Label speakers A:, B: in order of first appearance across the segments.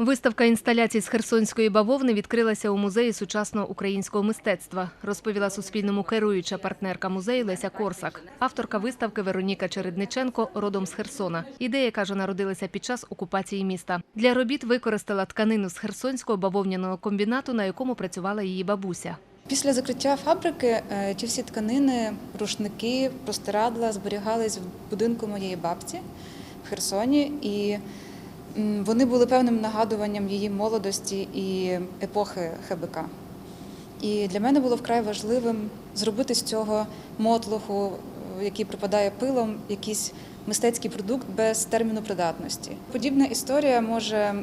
A: Виставка інсталяцій з херсонської бавовни відкрилася у музеї сучасного українського мистецтва, розповіла Суспільному керуюча партнерка музею Леся Корсак. Авторка виставки Вероніка Чередниченко родом з Херсона. Ідея, каже, народилася під час окупації міста. Для робіт використала тканину з херсонського бавовняного комбінату, на якому працювала її бабуся.
B: Після закриття фабрики е, ті всі тканини, рушники, простирадла зберігались в будинку моєї бабці в Херсоні, і вони були певним нагадуванням її молодості і епохи ХБК. І для мене було вкрай важливим зробити з цього мотлуху, е, який припадає пилом, якийсь мистецький продукт без терміну придатності. Подібна історія може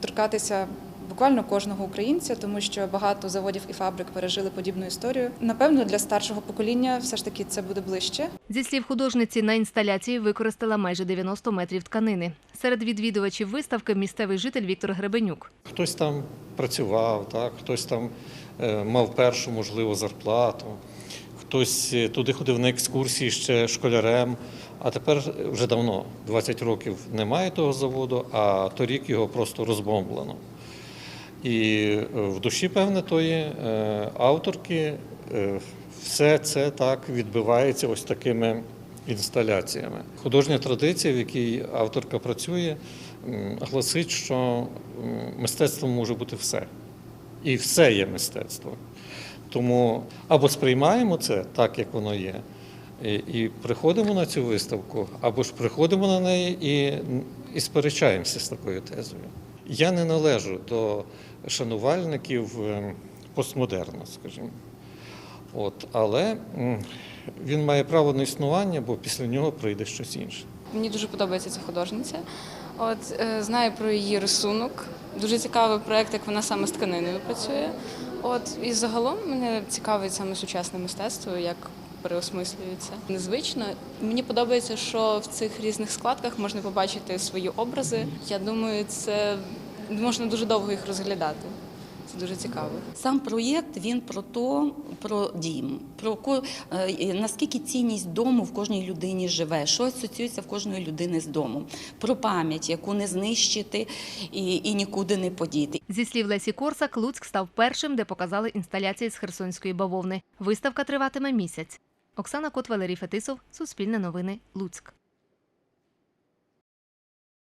B: торкатися буквально кожного українця, тому що багато заводів і фабрик пережили подібну історію. Напевно, для старшого покоління все ж таки це буде ближче.
A: Зі слів художниці, на інсталяції використала майже 90 метрів тканини. Серед відвідувачів виставки місцевий житель Віктор Гребенюк.
C: Хтось там працював, так, хтось там е, мав першу, можливо, зарплату, хтось е, туди ходив на екскурсії ще школярем. А тепер вже давно, 20 років, немає того заводу, а торік його просто розбомблено. І е, в душі, певне, тої е, авторки е, все це так відбивається ось такими інсталяціями. Художня традиція, в якій авторка працює, гласить, що мистецтво може бути все. І все є мистецтво. Тому або сприймаємо це так, як воно є, і приходимо на цю виставку, або ж приходимо на неї і, і сперечаємося з такою тезою. Я не належу до шанувальників е, постмодерну, скажімо. От, але він має право на існування, бо після нього прийде щось інше.
D: Мені дуже подобається ця художниця. От е, знаю про її рисунок. Дуже цікавий проект, як вона саме з тканиною працює. От і загалом мене цікавить саме сучасне мистецтво, як переосмислюється. Незвично. Мені подобається, що в цих різних складках можна побачити свої образи. Я думаю, це можна дуже довго їх розглядати. Це дуже цікаво.
E: Сам проєкт він про то, про дім, про ко- е, наскільки цінність дому в кожній людині живе, що асоціюється в кожної людини з домом, про пам'ять, яку не знищити і, і нікуди не подіти.
A: Зі слів Лесі Корсак, Луцьк став першим, де показали інсталяції з херсонської бавовни. Виставка триватиме місяць. Оксана Кот, Валерій Фетисов, Суспільне новини, Луцьк.